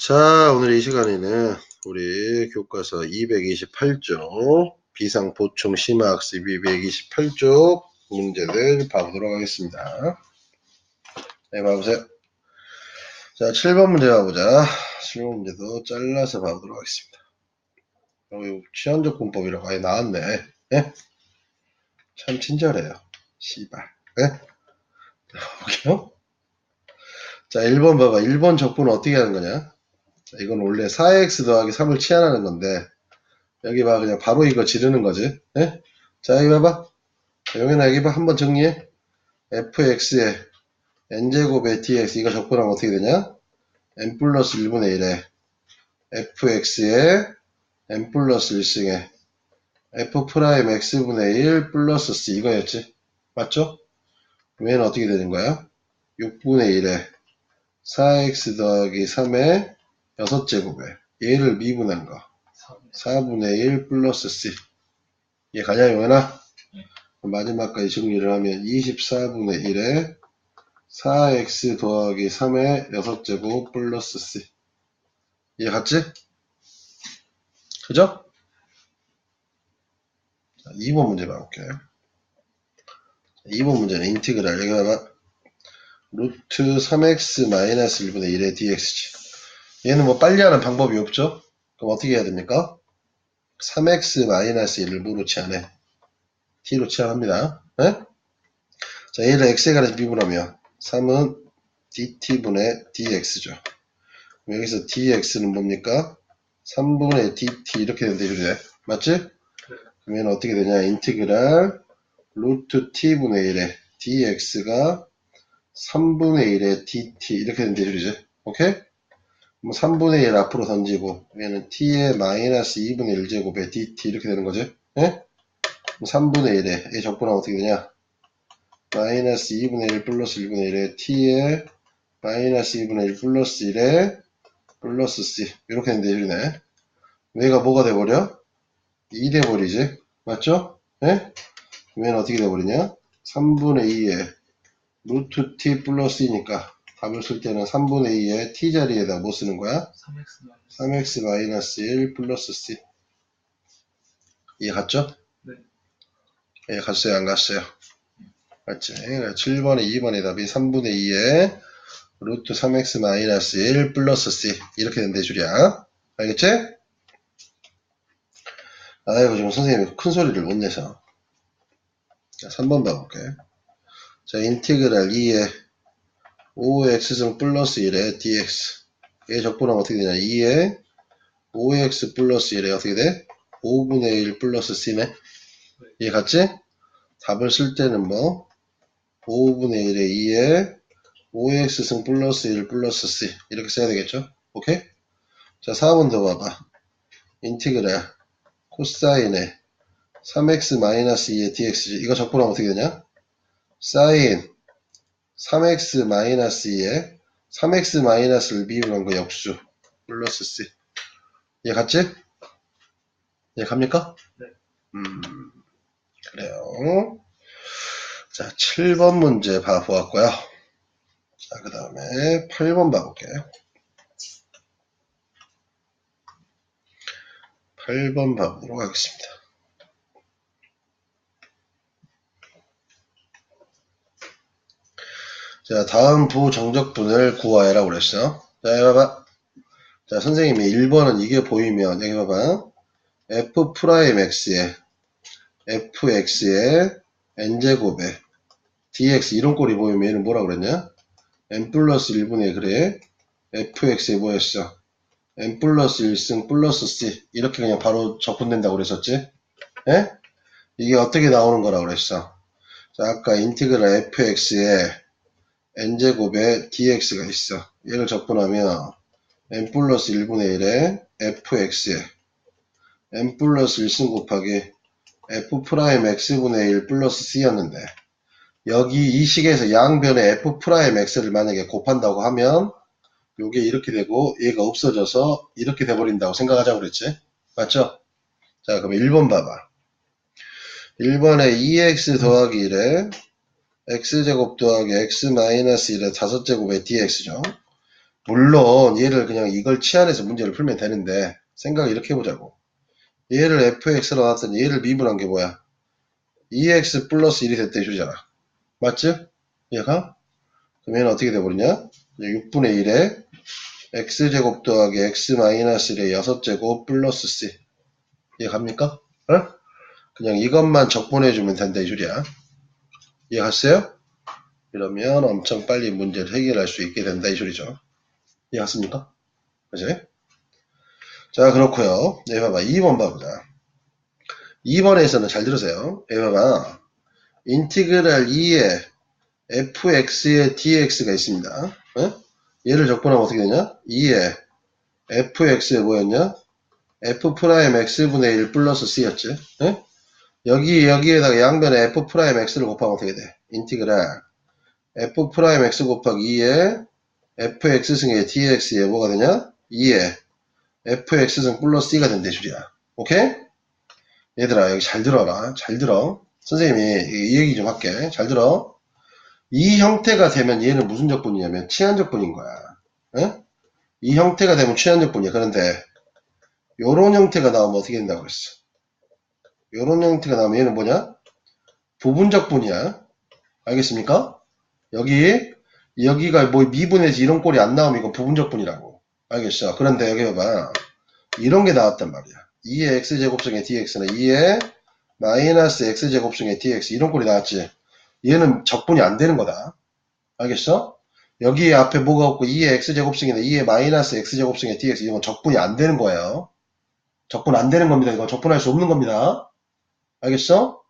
자, 오늘 이 시간에는 우리 교과서 228쪽 비상 보충 심화 학습 228쪽 문제들 봐보도록 하겠습니다. 네, 봐보세요. 자, 7번 문제 봐보자. 7번 문제도 잘라서 봐보도록 하겠습니다. 여기 취한적 분법이라고 아예 나왔네. 예? 참 친절해요. 씨발. 예? 볼게요. 자, 1번 봐봐. 1번 적분은 어떻게 하는 거냐? 자, 이건 원래 4x 더하기 3을 치환하는 건데, 여기 봐, 그냥 바로 이거 지르는 거지. 예? 자, 여기 봐봐. 영현아, 여기 봐. 한번 정리해. fx에 n제곱의 dx, 이거 적분하면 어떻게 되냐? n 플러스 1분의 1에 fx에 n 플러스 1승에 f 프라임 x분의 1 플러스 c, 이거였지. 맞죠? 얘는 어떻게 되는 거야? 6분의 1에 4x 더하기 3 의 6제곱에 얘를 미분한 거. 4분의 1 플러스 c. 얘 가냐 용현아? 마지막까지 정리를 하면 24분의 1에 4x 더하기 3의 6제곱 플러스 c. 얘 같지? 그죠? 자, 2번 문제 봐볼게요 2번 문제는 인티그랄. 여기 봐봐. 루트 3x 마이너스 1분의 1의 dx지 얘는 뭐 빨리 하는 방법이 없죠? 그럼 어떻게 해야 됩니까? 3x 마이너스 1을 뭐로 치환해? t로 치환합니다. 네? 자, 얘를 x에 관해서 미분하면 3은 dt분의 dx죠. 여기서 dx는 뭡니까? 3분의 dt 이렇게 되는데 그래 맞지? 그러면 어떻게 되냐? 인티그랄 루트 t분의 1에 dx가 3분의 1의 dt 이렇게 되는데 그러지? 오케이? 뭐 3분의 1 앞으로 던지고 얘는 t의 마이너스 2분의 1제곱에 dt 이렇게 되는 거죠. 예? 3분의 1에 얘 적분하면 어떻게 되냐? 마이너스 2분의 1 플러스 1분의 1에 t의 마이너스 2분의 1 플러스 1에 플러스 c 이렇게 되는데 이러네. 얘가 뭐가 돼버려? 2 돼버리지. 맞죠? 예? 얘는 어떻게 돼버리냐? 3분의 2에 루트 t 플러스 2니까 답을 쓸 때는 3분의 2의 t 자리에다 뭐 쓰는 거야? 3x 3x 마이너스 1 플러스 c 이해 갔죠? 네. 예, 갔어요 안 갔어요? 맞지? 7번에 2번의 답이 3분의 2의 루트 3x 마이너스 1 플러스 c 이렇게 된대 줄이야 알겠지? 아이고 지금 선생님이 큰 소리를 못 내서 자 3번 봐볼게 자 인티그랄 2의 5x승 플러스 1의 dx 얘 적분하면 어떻게 되냐 2의 5x 플러스 1에 어떻게 돼? 5분의 1 플러스 c네 얘 같지? 답을 쓸 때는 뭐 5분의 1에 2에 5x승 플러스 1 플러스 c 이렇게 써야 되겠죠? 오케이? 자 4번 더 봐봐 인티그랄 코사인에 3x 마이너스 2의 dx지 이거 적분하면 어떻게 되냐? 사인 3x 마이너스 2에 3x 마이너스를 미분한 거 역수 플러스 c 얘 같지? 얘 갑니까? 네. 음 그래요 자 7번 문제 봐보았고요 자 그 다음에 8번 봐볼게요 8번 봐보도록 하겠습니다 자, 다음 부정적분을 구하여라 그랬어. 자, 여기 봐봐. 자, 선생님이 1번은 이게 보이면, 여기 봐봐. f 프라임 x에, fx에, n제곱에, dx 이런 꼴이 보이면 얘는 뭐라 그랬냐? n 플러스 1분의 그래. fx에 뭐였어? n 플러스 1승 플러스 c. 이렇게 그냥 바로 적분된다고 그랬었지? 예? 이게 어떻게 나오는 거라 그랬어? 자, 아까 인티그랄 fx에 n제곱에 dx가 있어. 얘를 적분하면 n 플러스 1분의 1에 fx에 n 플러스 1승 곱하기 f 프라임 x분의 1 플러스 c였는데 여기 이 식에서 양변에 f 프라임 x를 만약에 곱한다고 하면 요게 이렇게 되고 얘가 없어져서 이렇게 돼버린다고 생각하자고 그랬지. 맞죠? 자 그럼 1번 봐봐. 1번에 2x 더하기 1에 x제곱 더하기 x 마이너스 1의 5제곱의 dx죠. 물론 얘를 그냥 이걸 치환해서 문제를 풀면 되는데 생각을 이렇게 해보자고. 얘를 fx로 놨더니 얘를 미분한 게 뭐야? 2x 플러스 1이 됐다 이 소리잖아. 맞지? 얘가? 그럼 얘는 어떻게 돼버리냐? 6분의 1에 x제곱 더하기 x 마이너스 1의 6제곱 플러스 c. 이해 갑니까? 어? 그냥 이것만 적분해주면 된다 이 소리야. 이해 갔어요? 이러면 엄청 빨리 문제를 해결할 수 있게 된다 이 소리죠. 이해 갔습니까? 그지? 자 그렇고요. 네 봐봐 2번 봐보자. 2번에서는 잘 들으세요. 네 봐봐. 인티그랄 2에 fx에 dx가 있습니다. 어? 얘를 적분하면 어떻게 되냐? 2에 fx에 뭐였냐? f 프라임 x분의 1 플러스 c였지. 어? 여기 여기에다가 양변에 f 프라임 x를 곱하면 어떻게 돼? 인티그랄 f 프라임 x 곱하기 2에 fx승의 dx에 뭐가 되냐? 2에 fx승 플러스 c가 된대 줄이야. 오케이? 얘들아 여기 잘 들어라. 잘 들어. 선생님이 이 얘기 좀 할게. 잘 들어. 이 형태가 되면 얘는 무슨 적분이냐면 치환적분인 거야. 에? 이 형태가 되면 치환적분이야. 그런데 요런 형태가 나오면 어떻게 된다고 그랬어? 요런 형태가 나오면 얘는 뭐냐? 부분적분이야. 알겠습니까? 여기 여기가 뭐 미분해서 이런 꼴이 안 나오면 이거 부분적분이라고. 알겠어. 그런데 여기 봐봐. 이런 게 나왔단 말이야. 2의 x제곱승의 dx는 2의 마이너스 x제곱승의 dx 이런 꼴이 나왔지. 얘는 적분이 안 되는 거다. 알겠어? 여기 앞에 뭐가 없고 2의 x제곱승인데 2의 마이너스 x제곱승의 dx 이건 적분이 안 되는 거예요. 적분 안 되는 겁니다. 이거 적분할 수 없는 겁니다. 알겠어?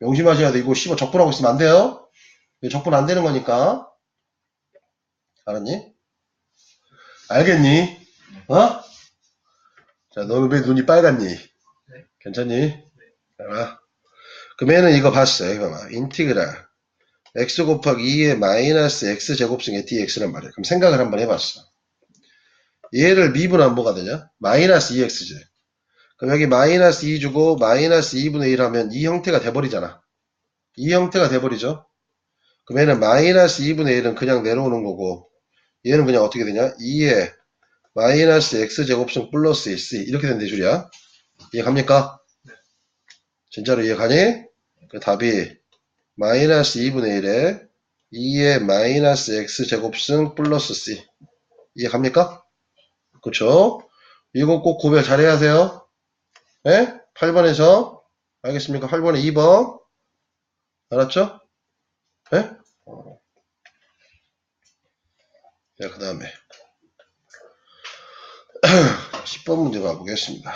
명심하셔야 돼. 이거 씨발 적분하고 있으면 안 돼요. 적분 안 되는 거니까. 알았니? 알겠니? 어? 자, 너는 왜 눈이 빨갛니? 괜찮니? 자, 그러면은 이거 봤어. 이거 봐봐. 인티그랄 x 곱하기 2의 마이너스 x 제곱승의 dx란 말이야. 그럼 생각을 한번 해봤어. 얘를 미분하면 뭐가 되냐? 마이너스 2x지. 그럼 여기 마이너스 2 주고 마이너스 2분의 1 하면 이 형태가 돼버리잖아. 이 형태가 돼버리죠. 그럼 얘는 마이너스 2분의 1은 그냥 내려오는 거고 얘는 그냥 어떻게 되냐? 2의 마이너스 x제곱승 플러스 x 이렇게 된대 줄이야. 이해 갑니까? 진짜로 이해 가니? 그 답이 마이너스 2분의 1에 2의 마이너스 x제곱승 플러스 c 이해 갑니까? 그쵸? 이거 꼭 구별 잘해야 하세요. 예? 8번에서 알겠습니까? 8번에 2번 알았죠? 예? 자, 그 다음에 10번 문제 봐보겠습니다.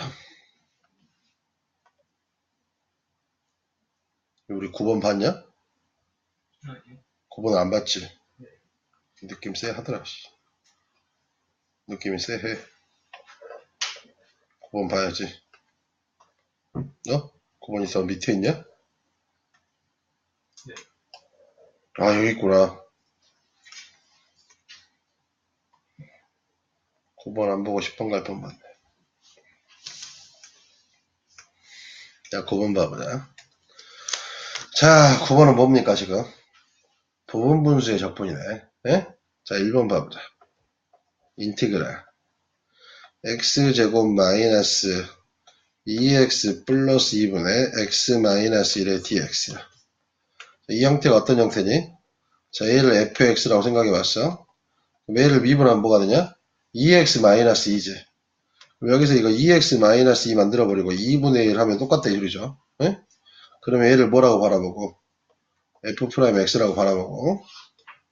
우리 9번 봤냐? 9번 안 봤지? 느낌 쎄 하더라. 씨. 느낌이 쎄해. 9번 봐야지. 어? 9번 있어 밑에 있냐? 네. 아 여기 있구나. 9번 안 보고 10번 갈 뻔 봤네. 자 9번 봐보자. 자 9번은 뭡니까 지금? 부분 분수의 적분이네. 예? 자 1번 봐보자. 인티그랄 x제곱 마이너스 2x 플러스 2분의 x 마이너스 1의 dx야. 이 형태가 어떤 형태니? 자, 얘를 fx라고 생각해 봤어. 그럼 얘를 미분하면 뭐가 되냐? 2x 마이너스 2지. 그럼 여기서 이거 2x 마이너스 2 만들어버리고 2분의 1 하면 똑같다 이 소리죠. 예? 그러면 얘를 뭐라고 바라보고? f 프라임 x라고 바라보고.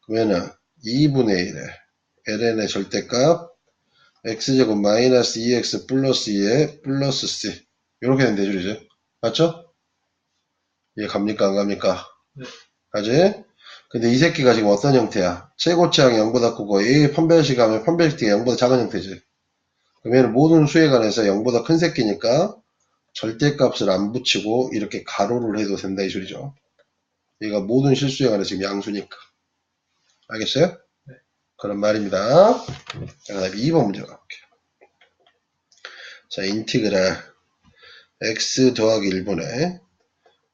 그러면은 2분의 1에 ln의 절대값 x제곱 마이너스 2x 플러스 2에 플러스 c 이렇게 된 대줄이죠. 맞죠? 이해 갑니까 안 갑니까? 네. 가지? 근데 이 새끼가 지금 어떤 형태야? 최고치항이 0보다 크고 A 판별식 하면 판별식 가 0보다 작은 형태지. 그럼 얘는 모든 수에 관해서 0보다 큰 새끼니까 절대값을 안 붙이고 이렇게 가로를 해도 된다 이 소리죠. 얘가 모든 실수에 관해서 지금 양수니까. 알겠어요? 네. 그런 말입니다. 자, 그 다음에 2번 문제 가볼게요. 자, 인티그랄 x 더하기 1분의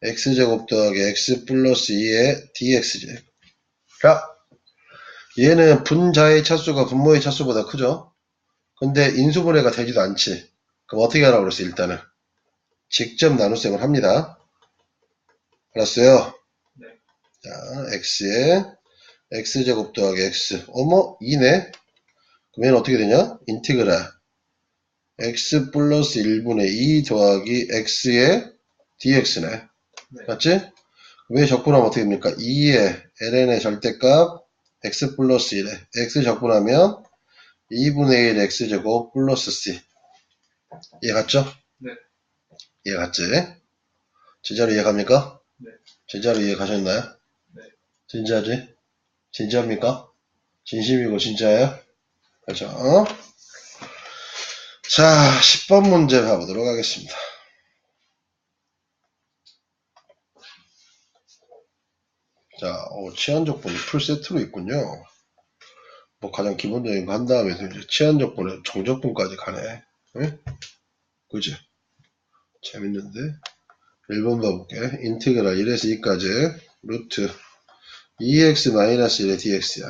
x제곱 더하기 x 플러스 2의 dx제곱. 자, 얘는 분자의 차수가 분모의 차수보다 크죠? 근데 인수분해가 되지도 않지. 그럼 어떻게 하라고 그랬어, 일단은? 직접 나눗셈을 합니다. 알았어요? 네. 자, x에 x제곱 더하기 x. 어머, 2네? 그럼 얘는 어떻게 되냐? 인티그랄. X 플러스 1분의 2 더하기 x의 dx네. 네. 맞지? 왜 적분하면 어떻게 됩니까? 2의 ln의 절대값 x 플러스 1에 x 적분하면 2분의 1 x제곱 플러스 c 이해 갔죠? 네. 이해 갔지? 진짜로 이해 갑니까? 네. 진짜로 이해 가셨나요? 네. 진짜지? 진짜입니까? 진심이고 진짜예요? 그렇죠? 어? 자, 10번 문제 봐보도록 하겠습니다. 자, 어, 치안적분이 풀세트로 있군요. 뭐 가장 기본적인 거 한 다음에 이제 치안적분에 정적분까지 가네. 응? 그지? 재밌는데? 1번 봐볼게. 인티그랄 1에서 2까지 루트 2x-1의 dx야.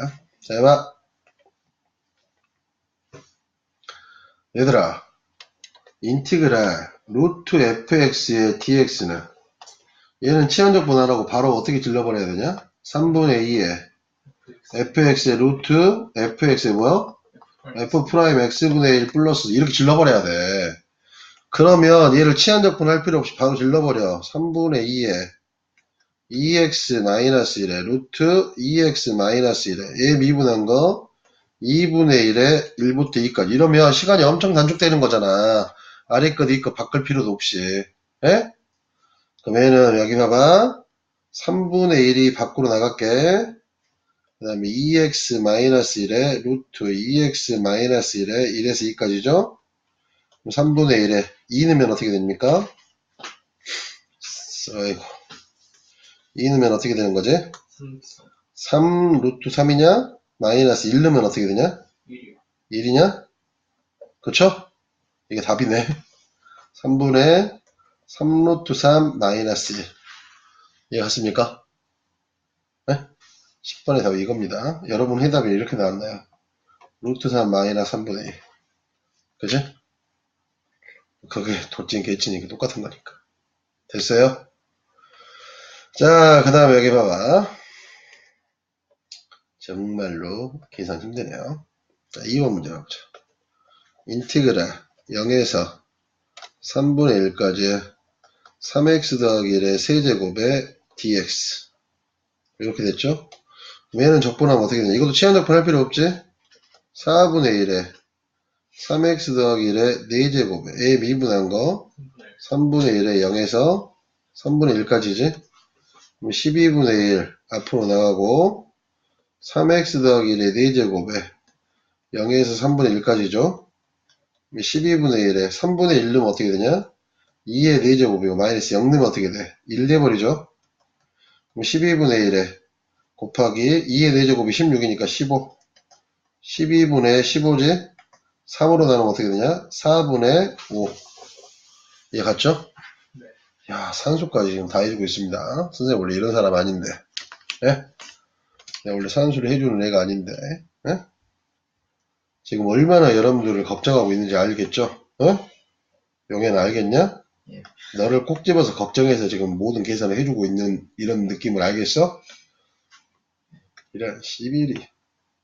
자, 해봐. 얘들아, 인티그랄 루트 fx의 dx는 얘는 치안적 분할하고 바로 어떻게 질러버려야 되냐? 3분의 2에 fx의 루트 fx의 뭐야? f 프라임 x분의 1 플러스 이렇게 질러버려야 돼. 그러면 얘를 치안적 분할 필요 없이 바로 질러버려. 3분의 2에 2x 마이너스 1에 루트 2x 마이너스 1에 얘 미분한 거 2분의 1에 1부터 2까지 이러면 시간이 엄청 단축되는 거잖아. 아래 것, 위것 바꿀 필요도 없이. 예? 그럼 얘는 여기 봐봐. 3분의 1이 밖으로 나갈게. 그 다음에 2x 마이너스 1에 루트 2x 마이너스 1에 1에서 2까지죠? 3분의 1에 2 넣으면 어떻게 됩니까? 아이고. 2 넣으면 어떻게 되는 거지? 3, 3 루트 3이냐? 마이너스 1 넣으면 어떻게 되냐? 1이요. 1이냐? 그쵸? 이게 답이네. 3분의 3 루트 3 마이너스 1. 이해갔습니까? 네? 10번의 답이 이겁니다. 여러분 해답이 이렇게 나왔나요? 루트 3 마이너스 3분의 1. 그지? 그게 도찐 개찐이 똑같은 거니까. 됐어요? 자, 그 다음에 여기 봐봐. 정말로 계산 힘드네요. 자, 2번 문제 가보자. 인티그랄 0에서 3분의 1까지 3x 더하기 1의 세제곱의 dx 이렇게 됐죠? 얘는 적분하면 어떻게 되냐? 이것도 치환 적분 할 필요 없지? 4분의 1에 3x 더하기 1의 4제곱에 a 미분한 거 3분의 1에 0에서 3분의 1까지지? 그럼 12분의 1 앞으로 나가고 3x 더하기 1의 4제곱에 0에서 3분의 1까지죠? 12분의 1에 3분의 1 넣으면 어떻게 되냐? 2의 4제곱이고 마이너스 0 넣으면 어떻게 돼? 1 돼버리죠? 그럼 12분의 1에 곱하기 2의 4제곱이 16이니까 15 12분의 15지? 3으로 나누면 어떻게 되냐? 4분의 5 이해 갔죠? 네. 야 산수까지 지금 다 해주고 있습니다 선생님 원래 이런 사람 아닌데 예? 내가 원래 산수를 해주는 애가 아닌데 예? 지금 얼마나 여러분들을 걱정하고 있는지 알겠죠? 어? 용해는 알겠냐? 예. 너를 꼭 집어서 걱정해서 지금 모든 계산을 해주고 있는 이런 느낌을 알겠어? 이런 11이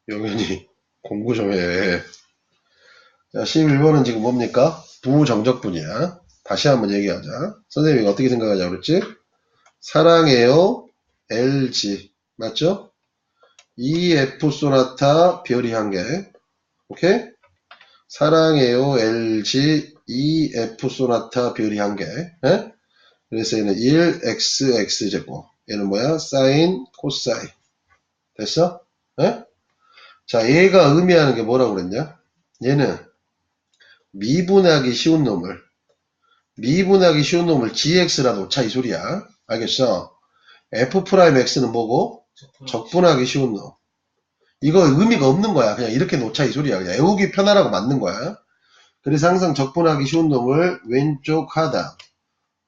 용현이 공부 좀 해. 자, 11번은 지금 뭡니까? 부정적분이야. 다시 한번 얘기하자. 선생님이 어떻게 생각하냐 그랬지? 사랑해요 LG 맞죠? EF 소나타 별이 한 개. 오케이? 사랑해요 LG EF 소나타 별이 한 개. 예? 그래서 얘는 1XX 제곱. 얘는 뭐야? 사인, 코사인. 됐어? 예? 자, 얘가 의미하는 게 뭐라고 그랬냐? 얘는 미분하기 쉬운 놈을 미분하기 쉬운 놈을 gx라 놓자 이 소리야. 알겠어? f'x는 뭐고? 적분하기 쉬운 놈. 이거 의미가 없는 거야. 그냥 이렇게 놓자 이 소리야. 그냥 외우기 편하라고 맞는 거야. 그래서 항상 적분하기 쉬운 놈을 왼쪽 하단,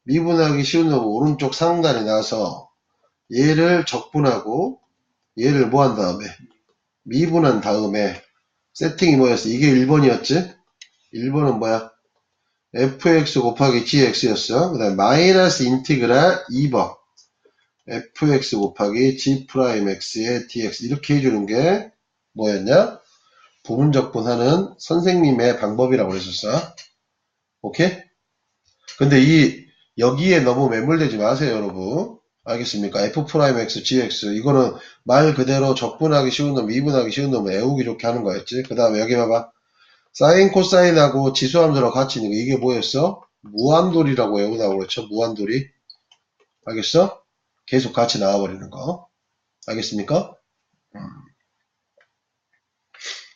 미분하기 쉬운 놈을 오른쪽 상단에 놔서 얘를 적분하고 얘를 뭐 한 다음에 미분한 다음에 세팅이 뭐였어? 이게 1번이었지? 1번은 뭐야? fx 곱하기 gx였어. 그 다음에 마이너스 인티그랄 2번 fx 곱하기 g 프라임 x의 dx 이렇게 해주는 게 뭐였냐? 부분적분하는 선생님의 방법이라고 그랬었어. 오케이? 근데 이 여기에 너무 매몰되지 마세요, 여러분. 알겠습니까? f 프라임 x gx 이거는 말 그대로 적분하기 쉬운 놈, 미분하기 쉬운 놈을 애우기 좋게 하는 거였지. 그 다음에 여기 봐봐. 사인 코사인하고 지수함수랑 같이 있는 거 이게 뭐였어? 무한돌이라고 외우라고 그랬죠. 무한돌이. 알겠어? 계속 같이 나와버리는 거. 알겠습니까? 음.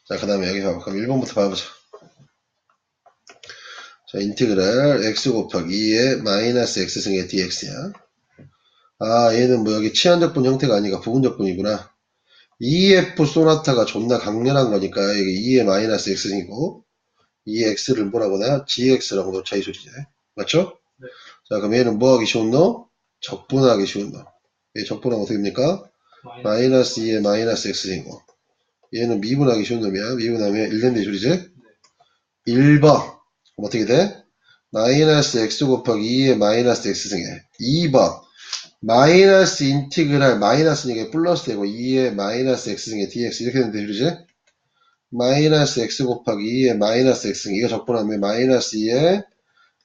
자, 그 다음에 여기 봐봐. 그럼 1번부터 봐보자. 자, 인티그랄 x 곱하기 2의 마이너스 x승의 dx야. 아, 얘는 뭐 여기 치환적분 형태가 아니라 부분적분이구나. EF 소나타가 존나 강렬한 거니까 이게 2의 마이너스 x승이고 이 x를 뭐라고 나 gx라고 놓자 이 소리지. 맞죠? 네. 자, 그럼 얘는 뭐 하기 쉬운 놈? 적분하기 쉬운 놈. 얘 적분하면 어떻게 됩니까? 마이너스 2의 마이너스 x승이고 얘는 미분하기 쉬운 놈이야. 미분하면 1 된다 이 소리지? 1번 그럼 어떻게 돼? 마이너스 x 곱하기 2의 마이너스 x승에 2번 마이너스 인티그랄 마이너스니까 플러스 되고 2의 마이너스 x승에 dx 이렇게 되는데 그러지? 마이너스 x 곱하기 2의 마이너스 x승 이거 적분하면 마이너스 2의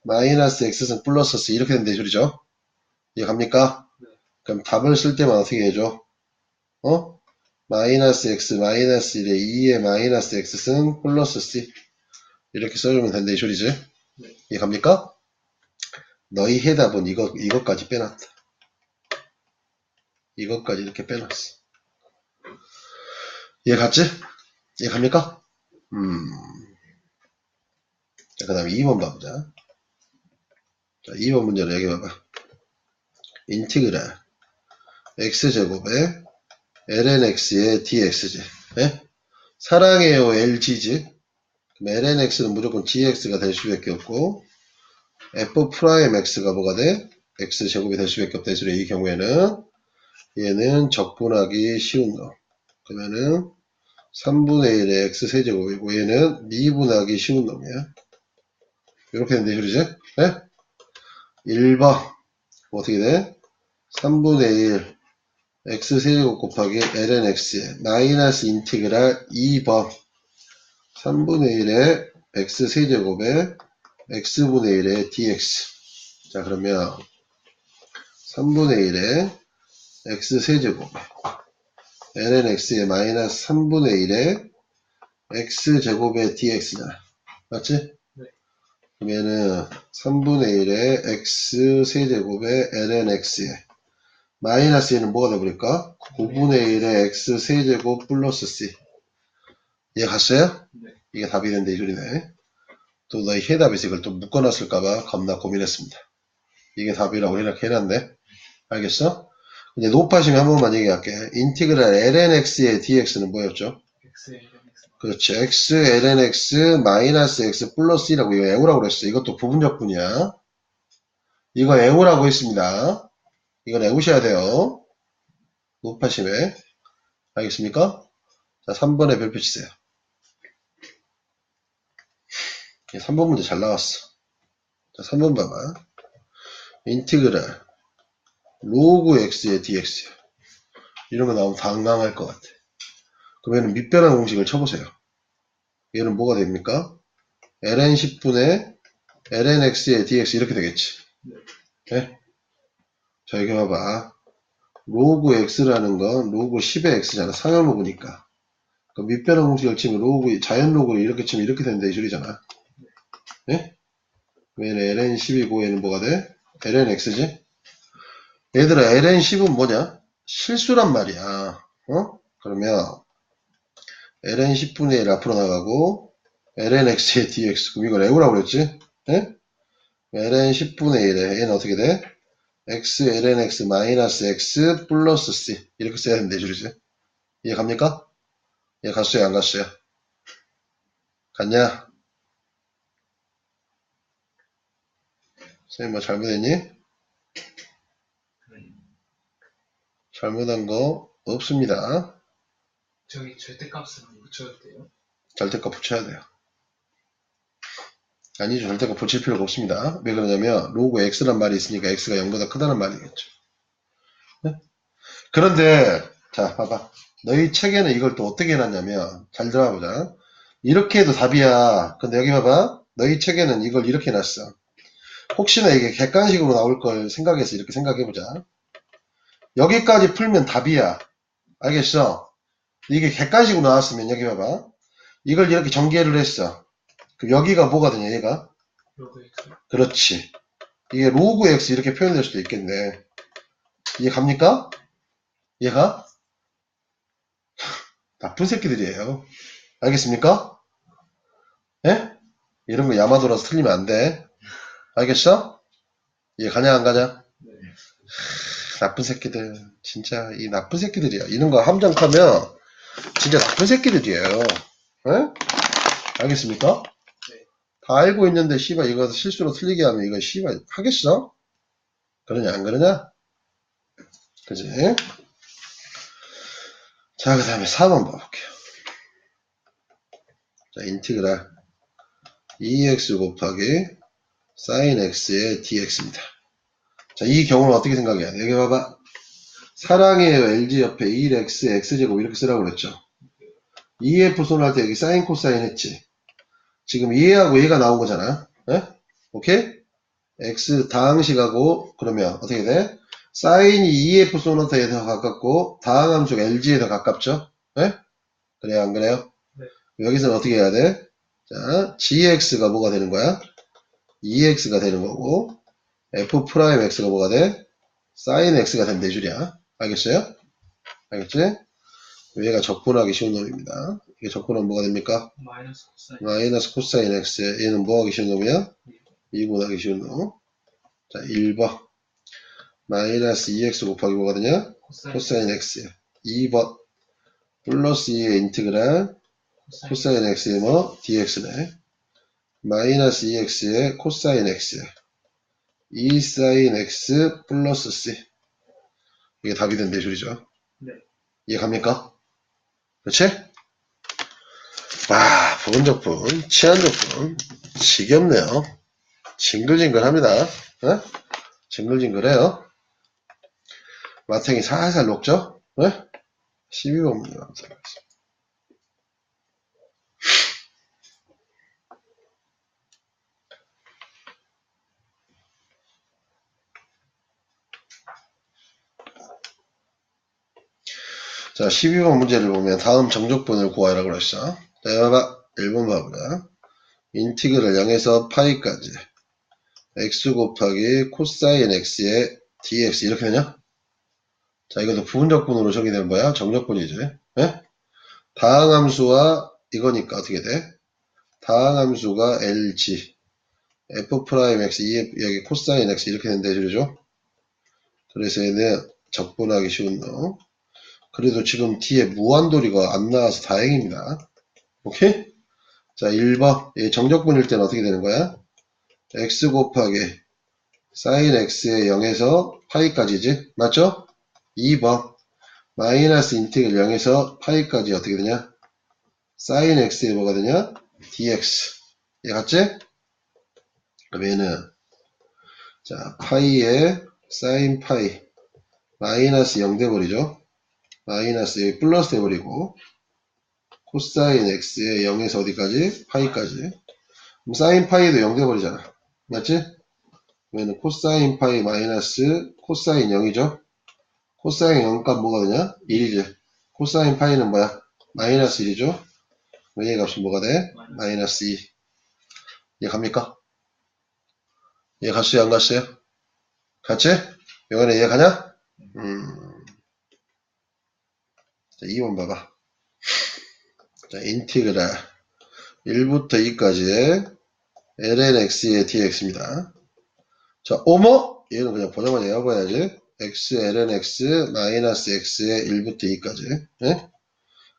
마이너스 x승 플러스 이렇게 되는데 소리죠? 이해 갑니까? 네. 그럼 답을 쓸 때만 어떻게 해줘? 어? 마이너스 x 마이너스 1에 2의 마이너스 x승 플러스 c 이렇게 써주면 된다 이 소리지? 네. 이해 갑니까? 너희 해답은 이거, 이것까지 빼놨다. 이것까지 이렇게 빼놨어. 이해 갔지? 이해 갑니까? 음. 자, 그 다음에 2번 봐보자. 자, 2번 문제는 여기 봐봐. 인티그랄 x제곱에 lnx의 dx지. 예? 사랑해요 lg지. lnx는 무조건 gx가 될 수밖에 없고 f 프라임 x가 뭐가 돼? x제곱이 될 수밖에 없다. 그래서 이 경우에는 얘는 적분하기 쉬운 놈. 그러면은 3분의 1의 x 세제곱이고 얘는 미분하기 쉬운 놈이야. 이렇게 되는데 그러지? 네? 1번 어떻게 돼? 3분의 1 x 세제곱 곱하기 ln x에 마이너스 인티그랄 2번 3분의 1의 x 세제곱에 x분의 1의 dx 자 그러면 3분의 1의 x 세제곱 ln x의 마이너스 3분의 1의 x 제곱의 dx잖아 맞지? 네. 그러면은 3분의 1의 x 세제곱의 ln x의 마이너스 얘는 뭐가 돼버릴까? 9분의 1의 x 세제곱 플러스 c 이해 갔어요? 네. 이게 답이 된다 이 소리네 또 너희 해답에서 이걸 또 묶어놨을까봐 겁나 고민했습니다 이게 답이라고 이렇게 해놨네 알겠어? 이제 높아지면 한 번만 얘기할게 인티그랄 lnx의 dx는 뭐였죠? X. 그렇지 x lnx 마이너스 x 플러스 1라고 이거 애우라고 그랬어 이것도 부분적분이야 이거 애우라고 했습니다 이건 애우셔야 돼요. 높아심에. 알겠습니까? 자 3번에 별표 치세요. 3번 문제 잘 나왔어. 자 3번 봐봐. 인티그랄. 로그 x의 dx. 이런 거 나오면 당황할 것 같아. 그러면 밑변환 공식을 쳐보세요. 얘는 뭐가 됩니까? ln 10분의 ln x의 dx 이렇게 되겠지. 네? 자 여기 봐봐 로그 x라는 건 로그 10의 x잖아 상여로그니까 그 밑변환 공식을 치면 로그 자연 로그를 이렇게 치면 이렇게 된다 이 소리잖아 예? 얘는 ln 10이고 얘는 뭐가 돼? ln x지 얘들아 ln 10은 뭐냐? 실수란 말이야 어? 그러면 ln 10분의 1 앞으로 나가고 ln x의 dx 그럼 이걸 애우라고 그랬지? 예? ln 10분의 1에 얘는 어떻게 돼? X ln x 마이너스 x 플러스 c 이렇게 써야 되는데 줄이지 이해 갑니까? 이해 갔어요 안 갔어요? 갔냐? 선생님 뭐 잘못했니? 잘못한 거 없습니다 저기 절대값은 붙여도 돼요? 절대값 붙여야 돼요. 아니죠. 절대값 붙일 필요가 없습니다. 왜 그러냐면 로그 x란 말이 있으니까 x가 0보다 크다는 말이겠죠. 네? 그런데 자 봐봐. 너희 책에는 이걸 또 어떻게 해놨냐면 잘 들어보자. 이렇게 해도 답이야. 근데 여기 봐봐. 너희 책에는 이걸 이렇게 해놨어. 혹시나 이게 객관식으로 나올 걸 생각해서 이렇게 생각해보자. 여기까지 풀면 답이야. 알겠어? 이게 객관식으로 나왔으면 여기 봐봐. 이걸 이렇게 전개를 했어. 그럼 여기가 뭐가 되냐, 얘가? 로그 X 그렇지. 이게 로그 x 이렇게 표현될 수도 있겠네. 이해 갑니까? 얘가? 나쁜 새끼들이에요. 알겠습니까? 예? 이런 거 야마도라서 틀리면 안 돼. 알겠어? 이해 가냐, 안 가냐? 네. 나쁜 새끼들. 진짜, 이 나쁜 새끼들이야. 이런 거 함정하면, 진짜 나쁜 새끼들이에요. 예? 알겠습니까? 알고 있는데, 씨발, 이거 실수로 틀리게 하면, 이거 씨발, 하겠어? 그러냐, 안 그러냐? 그지? 자, 그 다음에 4번 봐볼게요. 자, 인티그랄 2x 곱하기 sin x의 dx입니다. 자, 이 경우는 어떻게 생각해야 돼? 여기 봐봐. 사랑해요. LG 옆에 1x, x제곱 이렇게 쓰라고 그랬죠. 2f 손할 때 여기 사인 코사인 했지. 지금 얘하고 얘가 나온 거잖아. 예? 오케이? x 다항식하고 그러면 어떻게 돼? 사인이 2f 소나타에 더 가깝고 다항 함수가 LG에 더 가깝죠? 예? 그래요? 안 그래요? 네. 여기서는 어떻게 해야 돼? 자, gx가 뭐가 되는 거야? 2x가 되는 거고 f 프라임 x가 뭐가 돼? sin x가 된다 이 줄이야. 알겠어요? 알겠지? 얘가 적분하기 쉬운 놈입니다. 이게 적분하면 뭐가 됩니까? 마이너스 코사인 마이너스 코사인 x 얘는 뭐 하기 쉬운 놈이야? 2분 하기 쉬운 놈. 자, 1번. 마이너스 2x 곱하기 뭐가 되냐? 코사인 코사인 x. 2번. 플러스 2의 인티그랄 코사인 코사인 x의 뭐? dx네. 마이너스 2x의 코사인 x. 2 사인 x 플러스 c. 이게 답이 된대 줄이죠. 네. 이해 갑니까? 그렇지? 와, 부분적분, 치안적분, 지겹네요. 징글징글합니다. 어? 징글징글해요. 마탱이 살살 녹죠? 어? 12번 문제 갑니다. 자, 12번 문제를 보면 다음 정적분을 구하라고 그랬어. 자, 여봐. 1번 봐보자. 인티그를 0에서 파이까지 x 곱하기 코사인 x의 dx 이렇게 되냐? 자, 이것도 부분적분으로 정의된 거야. 정적분이지. 예? 다항함수와 이거니까 어떻게 돼? 다항함수가 lg f 프라임 x 이 여기 코사인 x 이렇게 된다 해주죠. 그래서 얘는 적분하기 쉬운 놈. 그래도 지금 뒤에 무한도리가 안 나와서 다행입니다. 오케이? 자, 1번. 이 정적분일 때는 어떻게 되는 거야? x 곱하기 sin x의 0에서 파이까지지? 맞죠? 2번. 마이너스 인테그럴 0에서 파이까지 어떻게 되냐? sin x의 뭐가 되냐? dx. 얘 같지? 그럼 얘는 자, 파이에 sin 파이 마이너스 0 돼버리죠? 마이너스 여기 플러스 돼버리고 코사인 x의 0에서 어디까지? 파이까지 그럼 사인 파이도 0 돼버리잖아 맞지? 그러면 코사인 파이 마이너스 코사인 0이죠 코사인 0값 뭐가 되냐? 1이지 코사인 파이는 뭐야? 마이너스 1이죠 그럼 얘 값은 뭐가 돼? 마이너스 2 얘 갑니까? 얘 갔어요 안 갔어요? 갔지? 이번에 얘 가냐? 음 자, 2번 봐봐. 자, 인티그랄 1부터 2까지의 lnx의 dx입니다. 자, 어머? 얘는 그냥 보자마자 외워봐야지. x lnx 마이너스 x의 1부터 2까지. 예?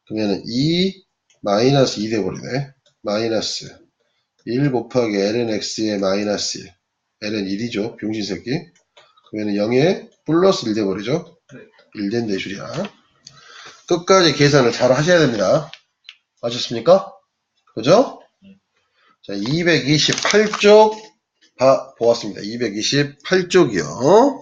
그러면은 2 마이너스 2 돼버리네. 마이너스 1 곱하기 lnx의 마이너스 1. ln 1이죠. 병신 새끼. 그러면은 0에 플러스 1 돼버리죠. 네. 1 된대 줄이야. 끝까지 계산을 잘 하셔야 됩니다. 아셨습니까? 그죠? 자, 228쪽 봐, 보았습니다. 228쪽이요.